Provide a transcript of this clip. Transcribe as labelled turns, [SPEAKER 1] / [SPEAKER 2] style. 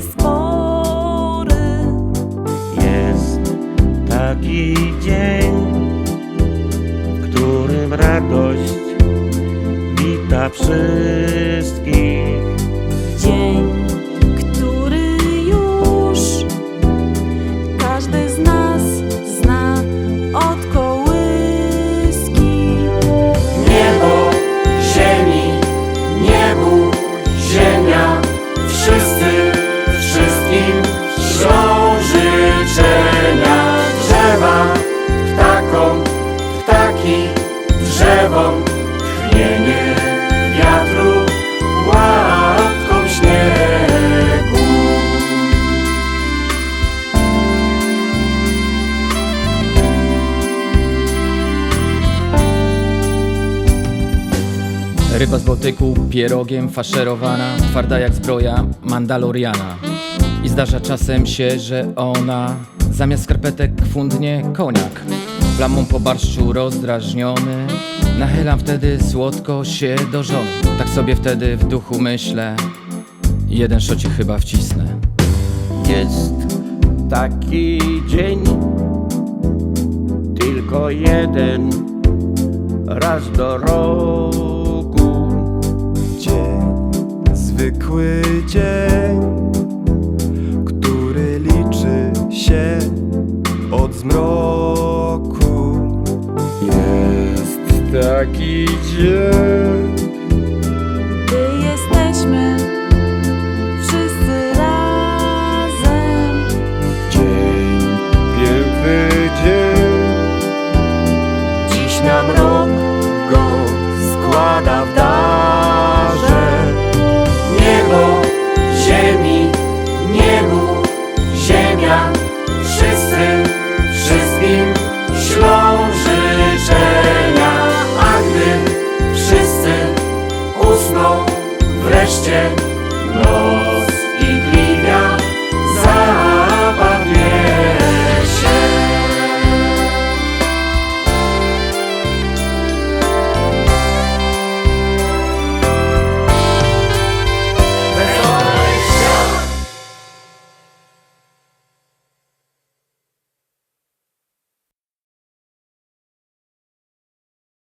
[SPEAKER 1] jest spory. Jest taki dzień, w którym radość wita wszystkich.
[SPEAKER 2] Ryba z Bałtyku pierogiem faszerowana, twarda jak zbroja Mandaloriana. I zdarza czasem się, że ona zamiast skarpetek fundnie koniak. Plamą po barszczu rozdrażniony, nachylam wtedy słodko się do żony. Tak sobie wtedy w duchu myślę, jeden szocie chyba wcisnę.
[SPEAKER 1] Jest taki dzień, tylko jeden raz do roku
[SPEAKER 3] zwykły dzień, który liczy się od zmroku. Jest taki dzień. Gdy jesteśmy wszyscy razem. Dzień, piękny dzień. Dziś nam rośnie.